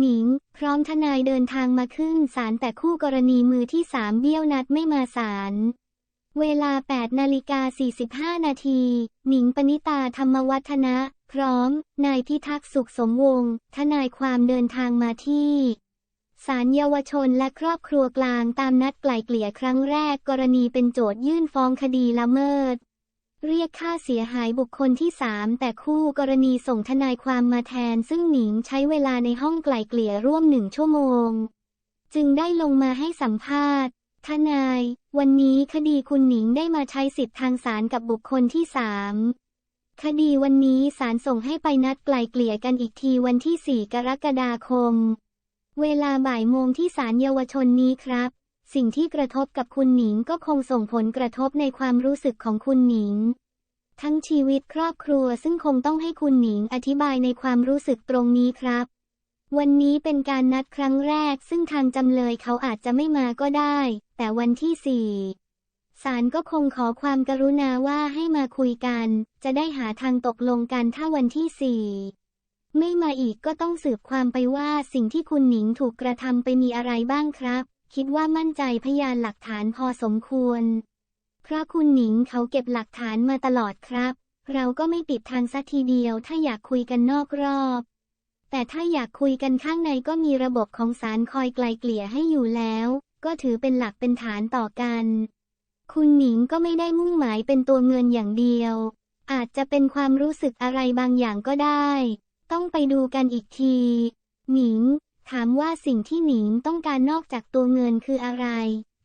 หนิง พร้อมทนายเดินทางมาขึ้นศาลแต่คู่กรณีมือที่สามเบี้ยวนัดไม่มาศาลเวลา 8 นาฬิกา 45 นาที หนิงปณิตาธรรมวัฒนะ พร้อม นายพิทักษ์สุขสมวงศ์ทนายความเดินทางมาที่ศาลเยาวชนและครอบครัวกลางตามนัดไกล่เกลี่ยครั้งแรกกรณีเป็นโจทยื่นฟ้องคดีละเมิด เรียกค่าเสียหายบุคคลที่สามแต่คู่กรณีส่งทนายความมาแทน ซึ่งหนิงใช้เวลาในห้องไกล่เกลี่ยร่วมหนึ่งชั่วโมง จึงได้ลงมาให้สัมภาษณ์ ทนาย วันนี้คดีคุณหนิงได้มาใช้สิทธิ์ทางศาลกับบุคคลที่สามคดีวันนี้ศาลส่งให้ไปนัดไกล่เกลี่ยกันอีกทีวันที่ 4 กรกฎาคม เวลาบ่ายโมงที่ศาลเยาวชนนี้ครับ สิ่งที่กระทบกับคุณหนิงก็คงส่งผลกระทบในความรู้สึกของคุณหนิง ทั้งชีวิตครอบครัวซึ่งคงต้องให้คุณหนิงอธิบายในความรู้สึกตรงนี้ครับ วันนี้เป็นการนัดครั้งแรก ซึ่งทางจำเลยเขาอาจจะไม่มาก็ได้ แต่วันที่สี่ศาลก็คงขอความกรุณาว่าให้มาคุยกัน จะได้หาทางตกลงกันถ้าวันที่สี่ไม่มาอีกก็ต้องสืบความไปว่าสิ่งที่คุณหนิงถูกกระทำไปมีอะไรบ้างครับ คิดว่ามั่นใจพยานหลักฐานพอสมควร เพราะคุณหนิงเขาเก็บหลักฐานมาตลอดครับ เราก็ไม่ปิดทางสักทีเดียวถ้าอยากคุยกันนอกรอบ แต่ถ้าอยากคุยกันข้างในก็มีระบบของศาลคอยไกลเกลี่ยให้อยู่แล้ว ก็ถือเป็นหลักเป็นฐานต่อกัน คุณหนิงก็ไม่ได้มุ่งหมายเป็นตัวเงินอย่างเดียว อาจจะเป็นความรู้สึกอะไรบางอย่างก็ได้ ต้องไปดูกันอีกที หนิง ถามว่าสิ่งที่หนิงต้องการนอกจากตัวเงินคืออะไร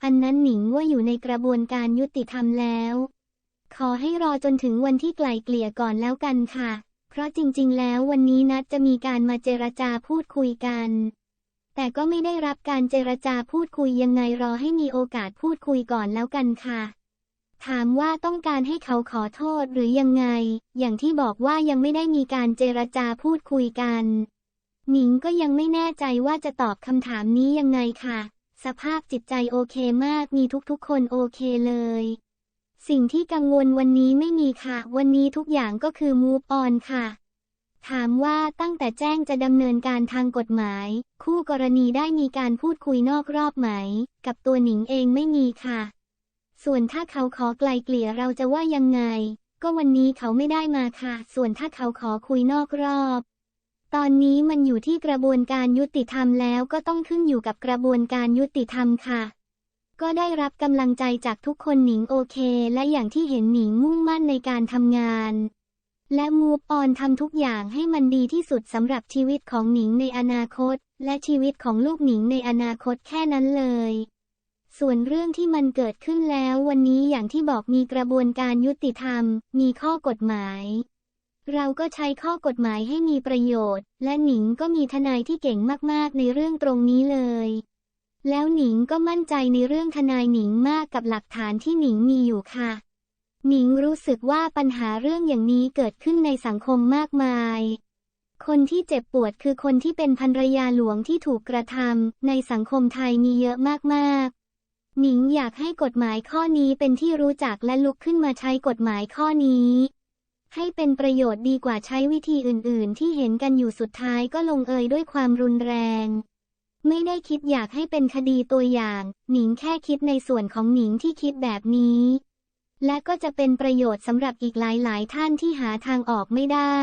อันนั้นหนิงว่าอยู่ในกระบวนการยุติธรรมแล้ว ขอให้รอจนถึงวันที่ไกลเกลี่ยก่อนแล้วกันค่ะ เพราะจริงๆ แล้ววันนี้นัดจะมีการมาเจรจาพูดคุยกัน แต่ก็ไม่ได้รับการเจรจาพูดคุยยังไงรอให้มีโอกาสพูดคุยก่อนแล้วกันค่ะ ถามว่าต้องการให้เขาขอโทษหรือยังไง อย่างที่บอกว่ายังไม่ได้มีการเจรจาพูดคุยกัน หนิงก็ยังไม่แน่ใจว่าจะตอบคำถามนี้ยังไงค่ะ สภาพจิตใจโอเคมากมีทุกๆคนโอเคเลย สิ่งที่กังวลวันนี้ไม่มีค่ะ วันนี้ทุกอย่างก็คือ move on ค่ะ ถามว่าตั้งแต่แจ้งจะดำเนินการทางกฎหมาย คู่กรณีได้มีการพูดคุยนอกรอบไหม กับตัวหนิงเองไม่มีค่ะ ส่วนถ้าเขาขอไกลเกลี่ยเราจะว่ายังไง ก็วันนี้เขาไม่ได้มาค่ะ ส่วนถ้าเขาขอคุยนอกรอบ ตอนนี้มันอยู่ที่กระบวนการยุติธรรมแล้วก็ต้องขึ้นอยู่กับกระบวนการยุติธรรมค่ะ ก็ได้รับกำลังใจจากทุกคนหนิงโอเค และอย่างที่เห็นหนิงมุ่งมั่นในการทำงาน และมูฟออนทำทุกอย่างให้มันดีที่สุดสำหรับชีวิตของหนิงในอนาคต และชีวิตของลูกหนิงในอนาคตแค่นั้นเลย ส่วนเรื่องที่มันเกิดขึ้นแล้ววันนี้อย่างที่บอกมีกระบวนการยุติธรรม มีข้อกฎหมาย เราก็ใช้ข้อกฎหมายให้มีประโยชน์ และหนิงก็มีทนายที่เก่งมากๆ ในเรื่องตรงนี้เลย แล้วหนิงก็มั่นใจในเรื่องทนายหนิงมากกับหลักฐานที่หนิงมีอยู่ค่ะ หนิงรู้สึกว่าปัญหาเรื่องอย่างนี้เกิดขึ้นในสังคมมากมาย คนที่เจ็บปวดคือคนที่เป็นภรรยาหลวงที่ถูกกระทำในสังคมไทยมีเยอะมากๆหนิงอยากให้กฎหมายข้อนี้เป็นที่รู้จักและลุกขึ้นมาใช้กฎหมายข้อนี้ ให้เป็นประโยชน์ดีกว่าใช้วิธีอื่น ๆ ที่เห็นกันอยู่สุดท้ายก็ลงเอยด้วยความรุนแรง ไม่ได้คิดอยากให้เป็นคดีตัวอย่าง หนิงแค่คิดในส่วนของหนิงที่คิดแบบนี้ และก็จะเป็นประโยชน์สำหรับอีกหลาย ๆ ท่านที่หาทางออกไม่ได้